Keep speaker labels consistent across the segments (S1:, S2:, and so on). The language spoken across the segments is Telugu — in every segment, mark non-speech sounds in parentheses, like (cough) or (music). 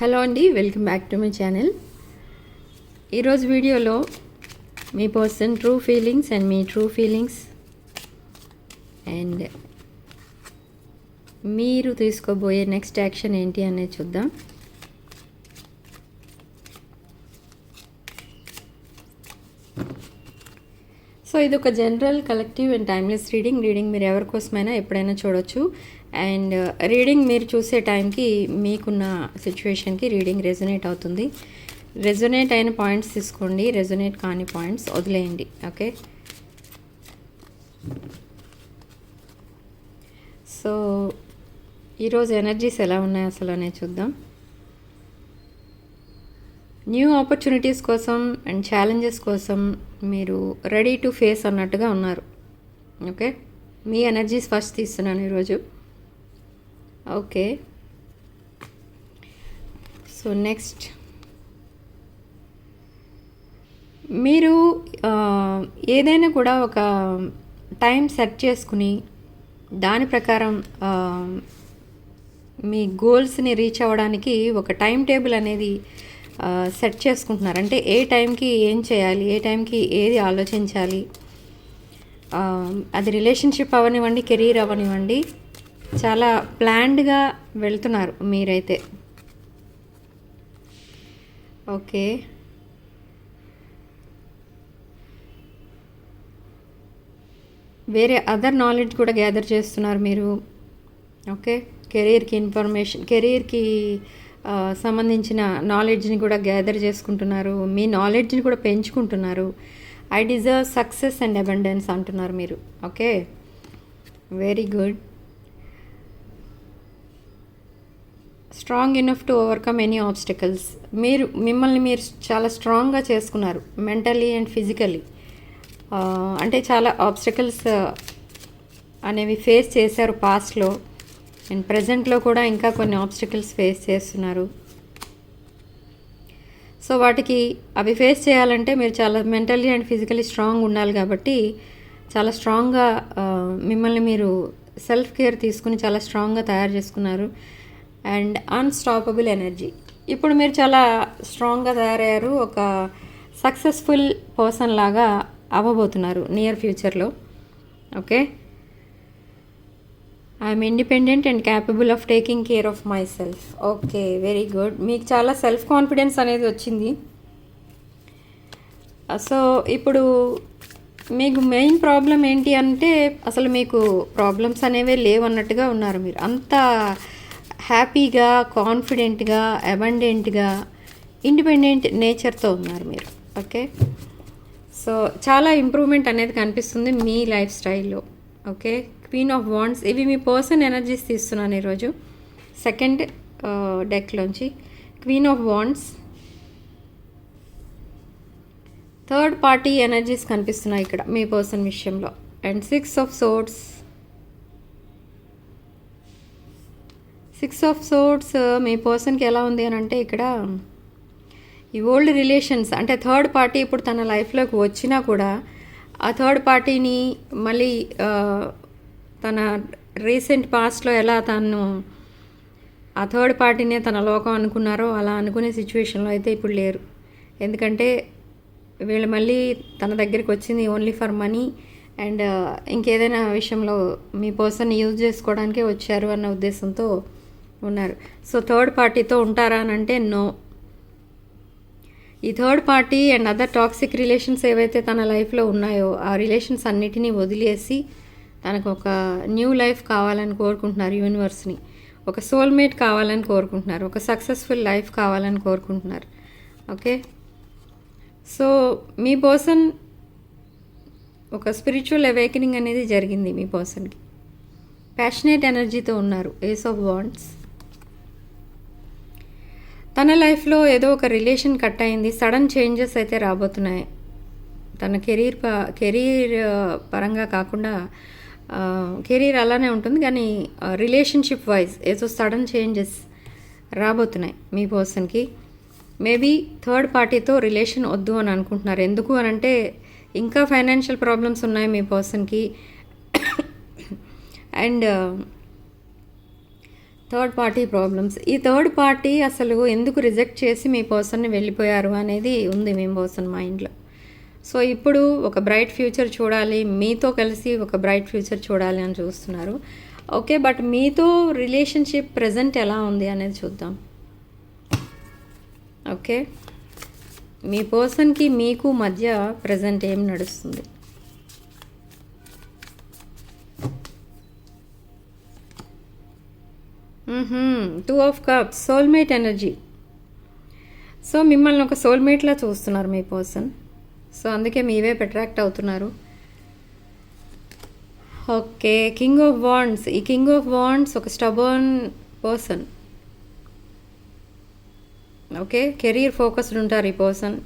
S1: హలో అండి welcome back to my channel. ఈరోజు వీడియోలో మీ పర్సన్ ట్రూ ఫీలింగ్స్ అండ్ మీ ట్రూ ఫీలింగ్స్ అండ్ మీరు తీసుకోబోయే నెక్స్ట్ యాక్షన్ ఏంటి అనేది చూద్దాం. సో ఇది ఒక general collective and timeless reading. Reading మీరు ఎవరి కోసమైనా ఎప్పుడైనా చూడొచ్చు. అండ్ uh, రీడింగ్ మీరు చూసే టైంకి మీకున్న సిచ్యువేషన్కి రీడింగ్ రెజొనేట్ అవుతుంది. రెజొనేట్ అయిన పాయింట్స్ తీసుకోండి. రెజొనేట్ కాని పాయింట్స్ వదిలేయండి. ఓకే సో ఈరోజు ఎనర్జీస్ ఎలా ఉన్నాయి అసలు అనేది చూద్దాం. న్యూ ఆపర్చునిటీస్ కోసం అండ్ ఛాలెంజెస్ కోసం మీరు రెడీ టు ఫేస్ అన్నట్టుగా ఉన్నారు. ఓకే మీ ఎనర్జీస్ ఫస్ట్ తీస్తున్నాను ఈరోజు. ఓకే సో నెక్స్ట్ మీరు ఏదైనా కూడా ఒక టైం సెట్ చేసుకుని దాని ప్రకారం మీ గోల్స్ని రీచ్ అవ్వడానికి ఒక టైం టేబుల్ అనేది సెట్ చేసుకుంటున్నారు. అంటే ఏ టైంకి ఏం చేయాలి ఏ టైంకి ఏది ఆలోచించాలి అది రిలేషన్షిప్ అవనివ్వండి కెరీర్ అవనివ్వండి చాలా ప్లాన్డ్గా వెళ్తున్నారు మీరైతే. ఓకే. వేరే అదర్ నాలెడ్జ్ కూడా గ్యాదర్ చేస్తున్నారు మీరు. ఓకే. కెరీర్కి ఇన్ఫర్మేషన్ కెరీర్కి సంబంధించిన నాలెడ్జ్ని కూడా గ్యాదర్ చేసుకుంటున్నారు. మీ నాలెడ్జ్ని కూడా పెంచుకుంటున్నారు. I deserve success and abundance అంటున్నారు మీరు. Okay. Very good. Strong enough to overcome any obstacles మీరు మిమ్మల్ని మీరు చాలా స్ట్రాంగ్గా చేసుకున్నారు మెంటలీ అండ్ ఫిజికలీ అంటే చాలా ఆబ్స్టికల్స్ అనేవి ఫేస్ చేశారు పాస్ట్లో అండ్ ప్రజెంట్లో కూడా ఇంకా కొన్ని ఆబ్స్టికల్స్ ఫేస్ చేస్తున్నారు. సో వాటికి అవి ఫేస్ చేయాలంటే మీరు చాలా మెంటల్లీ అండ్ ఫిజికలీ స్ట్రాంగ్ ఉండాలి కాబట్టి చాలా స్ట్రాంగ్గా మిమ్మల్ని మీరు సెల్ఫ్ కేర్ తీసుకుని చాలా స్ట్రాంగ్గా తయారు చేసుకున్నారు. And unstoppable energy. ఇప్పుడు మీరు చాలా స్ట్రాంగ్గా తయారయ్యారు ఒక సక్సెస్ఫుల్ పర్సన్ లాగా అవ్వబోతున్నారు నియర్ ఫ్యూచర్లో. Okay? I'm independent and capable of taking care of my self. Okay very good. మీకు చాలా సెల్ఫ్ కాన్ఫిడెన్స్ అనేది వచ్చింది. సో ఇప్పుడు మీకు మెయిన్ ప్రాబ్లం ఏంటి అంటే అసలు మీకు ప్రాబ్లమ్స్ అనేవే లేవన్నట్టుగా ఉన్నారు మీరు. అంత హ్యాపీగా కాన్ఫిడెంట్గా అబండెంట్గా ఇండిపెండెంట్ నేచర్తో ఉన్నారు మీరు. ఓకే? సో చాలా ఇంప్రూవ్మెంట్ అనేది కనిపిస్తుంది మీ లైఫ్ స్టైల్లో. ఓకే? క్వీన్ ఆఫ్ వాండ్స్ ఇవి మీ పర్సన్ ఎనర్జీస్ తీస్తున్నాను ఈరోజు. Second డెక్లోంచి. Queen of wands third party energies కనిపిస్తున్నాయి ఇక్కడ మీ పర్సన్ విషయంలో. And six of swords six of swords మీ పర్సన్కి ఎలా ఉంది అని అంటే ఇక్కడ ఈ ఓల్డ్ రిలేషన్స్ అంటే థర్డ్ పార్టీ ఇప్పుడు తన లైఫ్లోకి వచ్చినా కూడా ఆ థర్డ్ పార్టీని మళ్ళీ తన రీసెంట్ పాస్ట్లో ఎలా తను ఆ థర్డ్ పార్టీనే తన లోకం అనుకున్నారో అలా అనుకునే సిచ్యువేషన్లో అయితే ఇప్పుడు లేరు. ఎందుకంటే వీళ్ళు మళ్ళీ తన దగ్గరికి వచ్చింది ఓన్లీ ఫర్ మనీ అండ్ ఇంకేదైనా విషయంలో మీ పర్సన్ యూజ్ చేసుకోవడానికే వచ్చారు అన్న ఉద్దేశంతో ఉన్నారు. సో థర్డ్ పార్టీతో ఉంటారా అని అంటే నో ఈ third party and other toxic relations ఏవైతే తన లైఫ్లో ఉన్నాయో ఆ రిలేషన్స్ అన్నిటినీ వదిలేసి తనకు ఒక న్యూ లైఫ్ కావాలని కోరుకుంటున్నారు యూనివర్స్ని ఒక సోల్మేట్ కావాలని కోరుకుంటున్నారు. ఒక సక్సెస్ఫుల్ లైఫ్ కావాలని కోరుకుంటున్నారు. ఓకే సో మీ పర్సన్ ఒక స్పిరిచువల్ అవేకనింగ్ అనేది జరిగింది మీ పర్సన్కి ప్యాషనేట్ ఎనర్జీతో ఉన్నారు. ఏస్ ఆఫ్ వాండ్స్ తన లైఫ్లో ఏదో ఒక రిలేషన్ కట్ అయింది. సడన్ చేంజెస్ అయితే రాబోతున్నాయి. తన కెరీర్ ప కెరీర్ పరంగా కాకుండా కెరీర్ అలానే ఉంటుంది కానీ రిలేషన్షిప్ వైజ్ ఏదో సడన్ చేంజెస్ రాబోతున్నాయి మీ పర్సన్కి. మేబీ థర్డ్ పార్టీతో రిలేషన్ వద్దు అని అనుకుంటున్నారు. ఎందుకు అని అంటే ఇంకా ఫైనాన్షియల్ ప్రాబ్లమ్స్ ఉన్నాయి మీ పర్సన్కి. (coughs) And third party problems. ఈ థర్డ్ పార్టీ అసలు ఎందుకు రిజెక్ట్ చేసి మీ పర్సన్ని వెళ్ళిపోయారు అనేది ఉంది మీ పర్సన్ మైండ్లో. సో ఇప్పుడు ఒక బ్రైట్ ఫ్యూచర్ చూడాలి మీతో కలిసి ఒక బ్రైట్ ఫ్యూచర్ చూడాలి అని చూస్తున్నారు. ఓకే బట్ మీతో రిలేషన్షిప్ ప్రజెంట్ ఎలా ఉంది అనేది చూద్దాం. ఓకే? మీ పర్సన్కి మీకు మధ్య ప్రజెంట్ ఏం నడుస్తుంది? Two of cups soulmate energy so మిమ్మల్ని ఒక సోల్మేట్లా చూస్తున్నారు మీ పర్సన్ సో అందుకే మీ వైపు అట్రాక్ట్ అవుతున్నారు. ఓకే కింగ్ ఆఫ్ వాండ్స్ ఈ కింగ్ ఆఫ్ వాండ్స్ ఒక stubborn person okay career focused ఉంటారు ఈ పర్సన్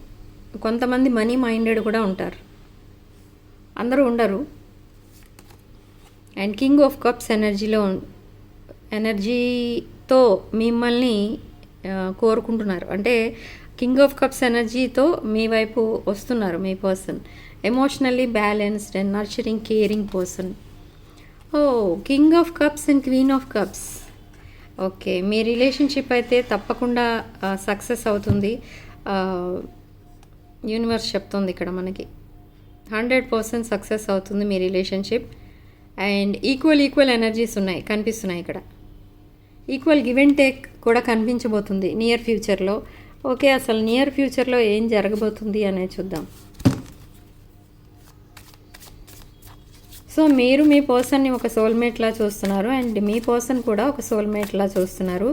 S1: కొంతమంది మనీ మైండెడ్ కూడా ఉంటారు. అందరూ ఉండరు. అండ్ కింగ్ ఆఫ్ కప్స్ ఎనర్జీలో ఎనర్జీతో మిమ్మల్ని కోరుకుంటున్నారు. అంటే కింగ్ ఆఫ్ కప్స్ ఎనర్జీతో మీ వైపు వస్తున్నారు మీ person. Emotionally balanced and nurturing caring person. Oh king of cups and queen of cups. Okay me relationship అయితే తప్పకుండా సక్సెస్ అవుతుంది. యూనివర్స్ చెప్తుంది ఇక్కడ మనకి. హండ్రెడ్ పర్సెంట్ సక్సెస్ అవుతుంది మీ relationship. And equal equal energies ఉన్నాయి కనిపిస్తున్నాయి ఇక్కడ. ఈక్వల్ గివ్ అండ్ టేక్ కూడా కనిపించబోతుంది నియర్ ఫ్యూచర్లో. ఓకే అసలు నియర్ ఫ్యూచర్లో ఏం జరగబోతుంది అనేది చూద్దాం. సో మీరు మీ పర్సన్ని ఒక సోల్మేట్లా చూస్తున్నారు అండ్ మీ పర్సన్ కూడా ఒక సోల్మేట్లా చూస్తున్నారు.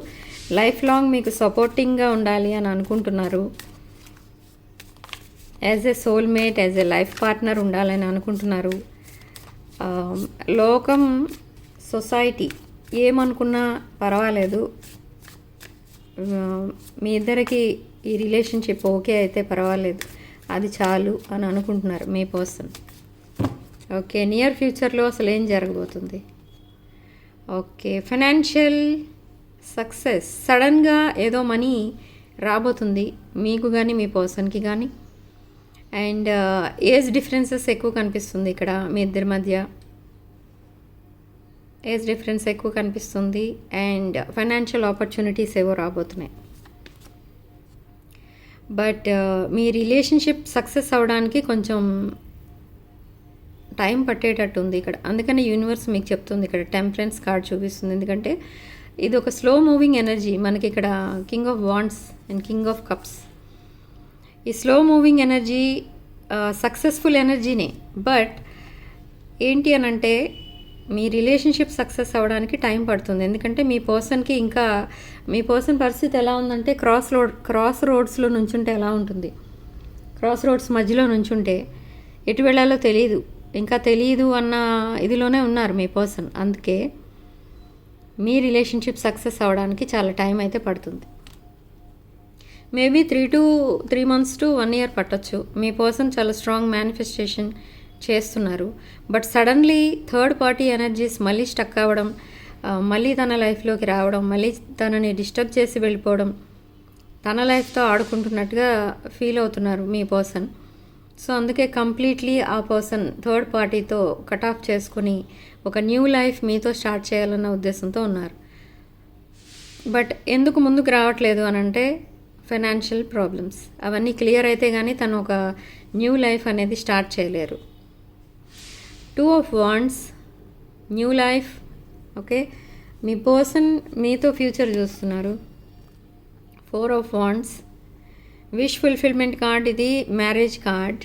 S1: లైఫ్ లాంగ్ మీకు సపోర్టింగ్గా ఉండాలి అని అనుకుంటున్నారు. As a soulmate as a life partner ఉండాలని అనుకుంటున్నారు. లోకం సొసైటీ ఏమనుకున్నా పర్వాలేదు. మీ ఇద్దరికి ఈ రిలేషన్షిప్ ఓకే అయితే పర్వాలేదు. అది చాలు అని అనుకుంటున్నారు మీ పర్సన్. ఓకే నియర్ ఫ్యూచర్లో అసలు ఏం జరగబోతుంది? Okay financial success. సడన్గా ఏదో మనీ రాబోతుంది మీకు కానీ మీ పర్సన్కి కానీ అండ్ ఏజ్ డిఫరెన్సెస్ ఎక్కువ కనిపిస్తుంది ఇక్కడ మీ ఇద్దరి మధ్య. ఏజ్ డిఫరెన్స్ ఎక్కువ కనిపిస్తుంది అండ్ ఫైనాన్షియల్ ఆపర్చునిటీస్ ఏవో రాబోతున్నాయి. బట్ uh, మీ రిలేషన్షిప్ సక్సెస్ అవ్వడానికి కొంచెం టైం పట్టేటట్టు ఉంది ఇక్కడ. అందుకని యూనివర్స్ మీకు చెప్తుంది ఇక్కడ టెంపరెన్స్ కార్డ్ చూపిస్తుంది. ఎందుకంటే ఇది ఒక స్లో మూవింగ్ ఎనర్జీ మనకి ఇక్కడ king of wands and king of cups ఈ స్లో మూవింగ్ ఎనర్జీ సక్సెస్ఫుల్ ఎనర్జీనే బట్ ఏంటి అని అంటే మీ రిలేషన్షిప్ సక్సెస్ అవ్వడానికి టైం పడుతుంది. ఎందుకంటే మీ పర్సన్కి ఇంకా మీ పర్సన్ పరిస్థితి ఎలా ఉందంటే క్రాస్ రోడ్ క్రాస్ రోడ్స్లో నుంచుంటే ఎలా ఉంటుంది? క్రాస్ రోడ్స్ మధ్యలో నుంచుంటే ఎటు వెళ్ళాలో తెలియదు ఇంకా తెలియదు అన్న ఇదిలోనే ఉన్నారు మీ పర్సన్. అందుకే మీ రిలేషన్షిప్ సక్సెస్ అవ్వడానికి చాలా టైం అయితే పడుతుంది. Maybe three to three months to one year పట్టొచ్చు. మీ పర్సన్ చాలా స్ట్రాంగ్ మేనిఫెస్టేషన్ చేస్తున్నారు. But suddenly third party energies మళ్ళీ స్టక్ అవ్వడం మళ్ళీ తన లైఫ్లోకి రావడం మళ్ళీ తనని డిస్టర్బ్ చేసి వెళ్ళిపోవడం తన లైఫ్తో ఆడుకుంటున్నట్టుగా ఫీల్ అవుతున్నారు మీ పర్సన్ సో అందుకే కంప్లీట్లీ ఆ పర్సన్ థర్డ్ పార్టీతో కట్ ఆఫ్ చేసుకుని ఒక న్యూ లైఫ్ మీతో స్టార్ట్ చేయాలన్న ఉద్దేశంతో ఉన్నారు. బట్ ఎందుకు ముందుకు రావట్లేదు అని అంటే ఫైనాన్షియల్ ప్రాబ్లమ్స్ అవన్నీ క్లియర్ అయితే కానీ తను ఒక న్యూ లైఫ్ అనేది స్టార్ట్ చేయలేరు. Two of wands new life okay me person మీతో ఫ్యూచర్ చూస్తున్నారు. Four of wands wish fulfilment card ఇది marriage card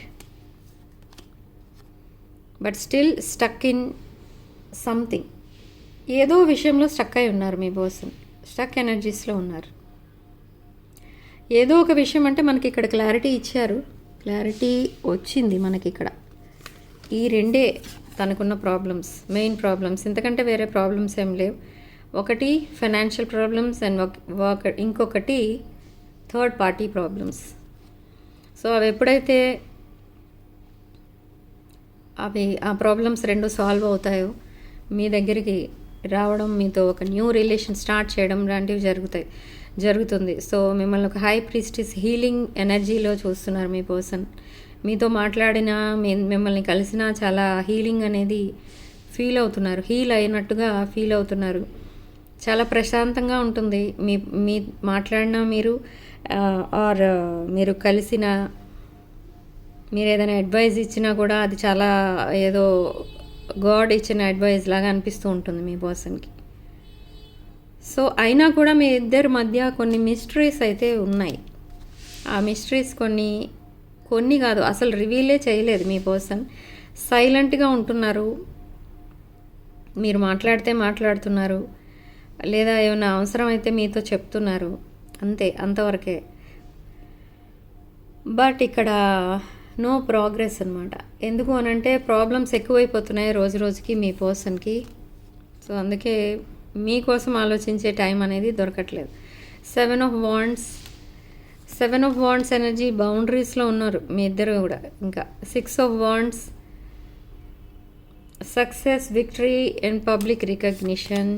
S1: but still stuck in something ఏదో విషయంలో స్టక్ అయి ఉన్నారు మీ పర్సన్ స్టక్ ఎనర్జీస్లో ఉన్నారు. ఏదో ఒక విషయం అంటే మనకి ఇక్కడ క్లారిటీ ఇచ్చారు. క్లారిటీ వచ్చింది మనకి ఇక్కడ. ఈ రెండే తనకున్న ప్రాబ్లమ్స్ మెయిన్ ప్రాబ్లమ్స్ ఇంతకంటే వేరే ప్రాబ్లమ్స్ ఏం లేవు. ఒకటి ఫైనాన్షియల్ ప్రాబ్లమ్స్ అండ్ ఒక ఇంకొకటి థర్డ్ పార్టీ ప్రాబ్లమ్స్ సో అవి ఎప్పుడైతే అవి ఆ ప్రాబ్లమ్స్ రెండు సాల్వ్ అవుతాయో మీ దగ్గరికి రావడం మీతో ఒక న్యూ రిలేషన్ స్టార్ట్ చేయడం లాంటివి జరుగుతాయి. జరుగుతుంది. సో మిమ్మల్ని ఒక హై ప్రీస్టిస్ హీలింగ్ ఎనర్జీలో చూస్తున్నారు మీ పర్సన్ మీతో మాట్లాడినా మీ మిమ్మల్ని కలిసినా చాలా హీలింగ్ అనేది ఫీల్ అవుతున్నారు. హీల్ అయినట్టుగా ఫీల్ అవుతున్నారు. చాలా ప్రశాంతంగా ఉంటుంది. మీ మీ మాట్లాడినా మీరు ఆర్ మీరు కలిసిన మీరు ఏదైనా అడ్వైజ్ ఇచ్చినా కూడా అది చాలా ఏదో గాడ్ ఇచ్చిన అడ్వైజ్ లాగా అనిపిస్తూ ఉంటుంది మీ పర్సన్కి సో అయినా కూడా మీ ఇద్దరి మధ్య కొన్ని మిస్టరీస్ అయితే ఉన్నాయి. ఆ మిస్టరీస్ కొన్ని కొన్ని కాదు అసలు రివీలే చేయలేదు మీ పర్సన్ సైలెంట్గా ఉంటున్నారు. మీరు మాట్లాడితే మాట్లాడుతున్నారు. లేదా ఏమైనా అవసరం అయితే మీతో చెప్తున్నారు. అంతే అంతవరకే. బట్ ఇక్కడ నో ప్రోగ్రెస్ అనమాట ఎందుకు అనంటే ప్రాబ్లమ్స్ ఎక్కువైపోతున్నాయి రోజు రోజుకి మీ పర్సన్కి సో అందుకే మీకోసం ఆలోచించే టైం అనేది దొరకట్లేదు. Seven of wands seven of wands energy బౌండరీస్లో ఉన్నారు మీ ఇద్దరు కూడా. ఇంకా six of wands success victory and public recognition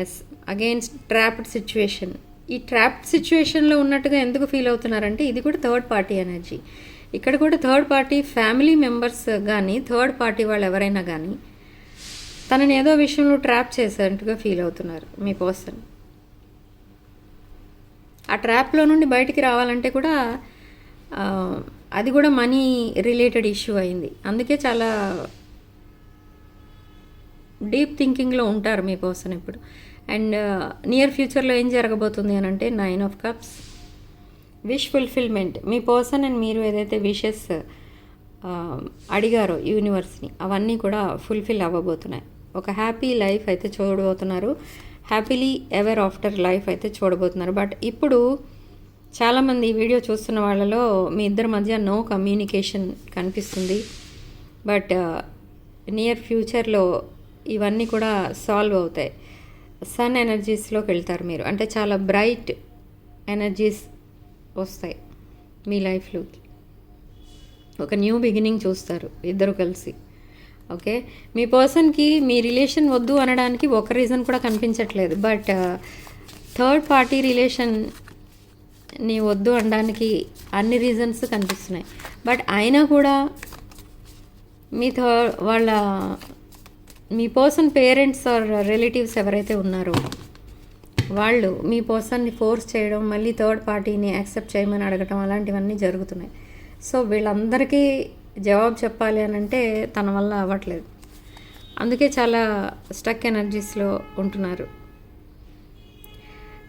S1: is against trapped situation ఈ ట్రాప్డ్ సిచ్యువేషన్లో ఉన్నట్టుగా ఎందుకు ఫీల్ అవుతున్నారంటే ఇది కూడా థర్డ్ పార్టీ ఎనర్జీ ఇక్కడ కూడా థర్డ్ పార్టీ ఫ్యామిలీ మెంబర్స్ కానీ థర్డ్ పార్టీ వాళ్ళు ఎవరైనా కానీ తనని ఏదో విషయంలో ట్రాప్ చేసేట్టుగా ఫీల్ అవుతున్నారు మీ పర్సన్. ఆ ట్రాప్లో నుండి బయటికి రావాలంటే కూడా అది కూడా మనీ రిలేటెడ్ ఇష్యూ అయింది. అందుకే చాలా డీప్ థింకింగ్లో ఉంటారు మీ పర్సన్ ఇప్పుడు. అండ్ నియర్ ఫ్యూచర్లో ఏం జరగబోతుంది అని అంటే nine of cups. Wish fulfilment. Me person and మీరు ఏదైతే విషెస్ అడిగారో యూనివర్స్ని అవన్నీ కూడా ఫుల్ఫిల్ అవ్వబోతున్నాయి. ఒక హ్యాపీ లైఫ్ అయితే చూడబోతున్నారు. హ్యాపీలీ ఎవర్ ఆఫ్టర్ లైఫ్ అయితే చూడబోతున్నారు. బట్ ఇప్పుడు చాలామంది ఈ వీడియో చూస్తున్న వాళ్ళలో మీ ఇద్దరి మధ్య నో కమ్యూనికేషన్ కనిపిస్తుంది. బట్ నియర్ ఫ్యూచర్లో ఇవన్నీ కూడా సాల్వ్ అవుతాయి. సన్ ఎనర్జీస్లోకి వెళ్తారు మీరు. అంటే చాలా బ్రైట్ ఎనర్జీస్ వస్తాయి మీ లైఫ్లోకి ఒక న్యూ బిగినింగ్ చూస్తారు ఇద్దరు కలిసి. ఓకే? మీ పర్సన్కి మీ రిలేషన్ వద్దు అనడానికి ఒక రీజన్ కూడా కనిపించట్లేదు. బట్ థర్డ్ పార్టీ రిలేషన్ నీ వద్దు అనడానికి అన్ని రీజన్స్ కనిపిస్తున్నాయి. బట్ అయినా కూడా మీ థర్డ్ వాళ్ళ మీ పర్సన్ పేరెంట్స్ ఆర్ రిలేటివ్స్ ఎవరైతే ఉన్నారో వాళ్ళు మీ పర్సన్ని ఫోర్స్ చేయడం మళ్ళీ థర్డ్ పార్టీని యాక్సెప్ట్ చేయమని అడగటం అలాంటివన్నీ జరుగుతున్నాయి. సో వీళ్ళందరికీ జవాబు చెప్పాలి అని అంటే తన వల్ల అవ్వట్లేదు. అందుకే చాలా స్టక్ ఎనర్జీస్లో ఉంటున్నారు.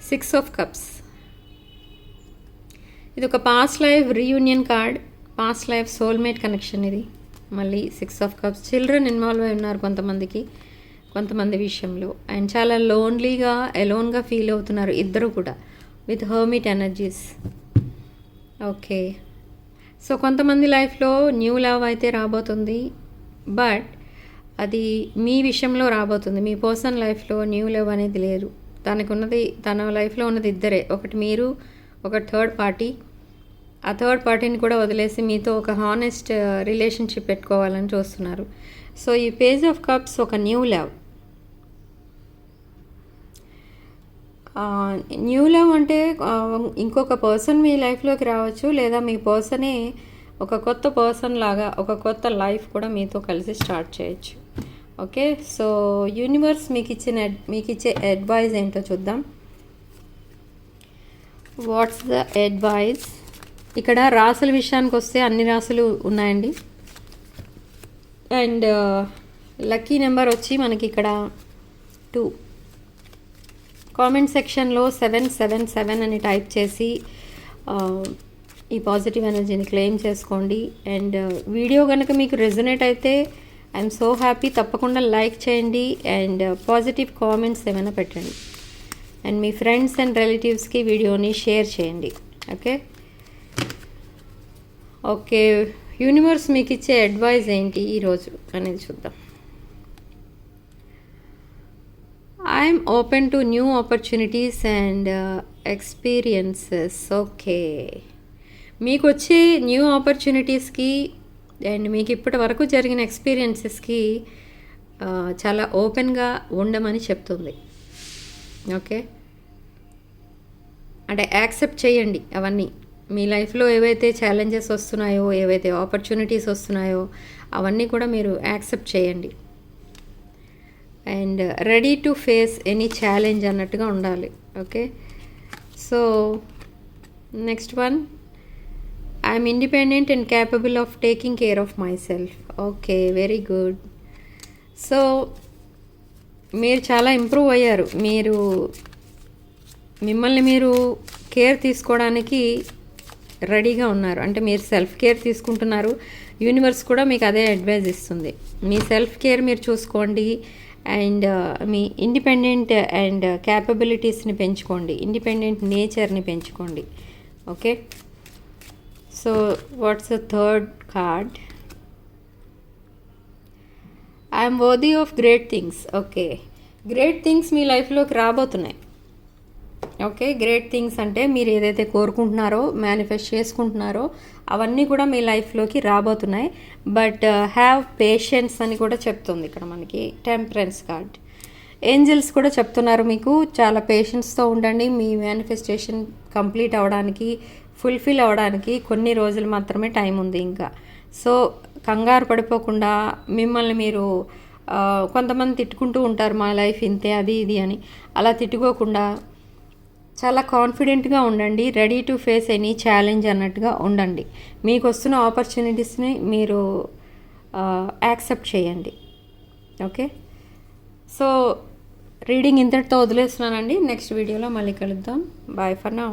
S1: సిక్స్ ఆఫ్ కప్స్ ఇది ఒక past life reunion card past life soulmate connection ఇది. మళ్ళీ six of cups children involve అయి ఉన్నారు కొంతమందికి కొంతమంది విషయంలో. అండ్ చాలా లోన్లీగా ఎలోన్గా ఫీల్ అవుతున్నారు ఇద్దరు కూడా with hermit energies okay so కొంతమంది లైఫ్లో న్యూ లవ్ అయితే రాబోతుంది బట్ అది మీ విషయంలో రాబోతుంది. మీ పర్సన్ లైఫ్లో న్యూ లవ్ అనేది లేదు. తనకు ఉన్నది తన లైఫ్లో ఉన్నది ఇద్దరే. ఒకటి మీరు ఒక థర్డ్ పార్టీ. ఆ థర్డ్ పార్టీని కూడా వదిలేసి మీతో ఒక హానెస్ట్ రిలేషన్షిప్ పెట్టుకోవాలని చూస్తున్నారు. సో ఈ పేజ్ ఆఫ్ కప్స్ ఒక న్యూ లవ్. న్యూ లవ్ అంటే ఇంకొక పర్సన్ మీ లైఫ్లోకి రావచ్చు లేదా మీ పర్సనే ఒక కొత్త పర్సన్ లాగా ఒక కొత్త లైఫ్ కూడా మీతో కలిసి స్టార్ట్ చేయొచ్చు. ఓకే సో యూనివర్స్ మీకు ఇచ్చిన మీకు ఇచ్చే అడ్వైజ్ ఏంటో చూద్దాం. వాట్స్ ద అడ్వైజ్ ఇక్కడ రాసుల విషయానికి వస్తే అన్ని రాసులు ఉన్నాయండి. అండ్ లక్కీ నెంబర్ వచ్చి మనకి ఇక్కడ టూ కామెంట్ సెక్షన్లో సెవెన్ సెవెన్ సెవెన్ అని టైప్ చేసి ఈ పాజిటివ్ ఎనర్జీని క్లెయిమ్ చేసుకోండి. అండ్ వీడియో కనుక మీకు రెజనేట్ అయితే ఐఎమ్ సో హ్యాపీ తప్పకుండా లైక్ చేయండి. అండ్ పాజిటివ్ కామెంట్స్ ఏమైనా పెట్టండి. అండ్ మీ ఫ్రెండ్స్ అండ్ రిలేటివ్స్కి వీడియోని షేర్ చేయండి. ఓకే ఓకే యూనివర్స్ మీకు ఇచ్చే అడ్వైజ్ ఏంటి ఈరోజు అనేది చూద్దాం. I'm open to new opportunities and experiences okay మీకు వచ్చే న్యూ ఆపర్చునిటీస్కి అండ్ మీకు ఇప్పటి వరకు జరిగిన ఎక్స్పీరియన్సెస్కి uh, చాలా ఓపెన్గా ఉండమని చెప్తుంది. ఓకే అంటే యాక్సెప్ట్ చేయండి అవన్నీ. మీ లైఫ్లో ఏవైతే ఛాలెంజెస్ వస్తున్నాయో ఏవైతే ఆపర్చునిటీస్ వస్తున్నాయో అవన్నీ కూడా మీరు యాక్సెప్ట్ చేయండి. And ready to face any challenge అన్నట్టుగా ఉండాలి okay? So next one. I'm independent and capable of taking care of myself okay very good. So మీరు చాలా ఇంప్రూవ్ అయ్యారు. మీరు మిమ్మల్ని మీరు కేర్ తీసుకోవడానికి రెడీగా ఉన్నారు. అంటే మీరు సెల్ఫ్ కేర్ తీసుకుంటున్నారు. యూనివర్స్ కూడా మీకు అదే అడ్వైజ్ ఇస్తుంది. మీ సెల్ఫ్ కేర్ మీరు చూసుకోండి. అండ్ మీ ఇండిపెండెంట్ అండ్ క్యాపబిలిటీస్ని పెంచుకోండి. ఇండిపెండెంట్ నేచర్ని పెంచుకోండి. Okay so what's the third card I'm worthy of great things okay great things మీ లైఫ్లోకి రాబోతున్నాయి. ఓకే గ్రేట్ థింగ్స్ అంటే మీరు ఏదైతే కోరుకుంటున్నారో మేనిఫెస్ట్ చేసుకుంటున్నారో అవన్నీ కూడా మీ లైఫ్లోకి రాబోతున్నాయి. బట్ హ్యావ్ పేషెన్స్ అని కూడా చెప్తుంది ఇక్కడ మనకి టెంపరెన్స్ కార్డ్ ఏంజల్స్ కూడా చెప్తున్నారు మీకు చాలా పేషెన్స్తో ఉండండి. మీ మేనిఫెస్టేషన్ కంప్లీట్ అవ్వడానికి ఫుల్ఫిల్ అవ్వడానికి కొన్ని రోజులు మాత్రమే టైం ఉంది ఇంకా. సో కంగారు పడిపోకుండా మిమ్మల్ని మీరు uh, కొంతమంది తిట్టుకుంటూ ఉంటారు మా లైఫ్ ఇంతే అది ఇది అని. అలా తిట్టుకోకుండా చాలా కాన్ఫిడెంట్గా ఉండండి ready to face any challenge అన్నట్టుగా ఉండండి. మీకు వస్తున్న ఆపర్చునిటీస్ని మీరు యాక్సెప్ట్ చేయండి. ఓకే? సో రీడింగ్ ఇంతటితో వదిలేస్తున్నానండి. నెక్స్ట్ వీడియోలో మళ్ళీ కలుద్దాం. Bye for now.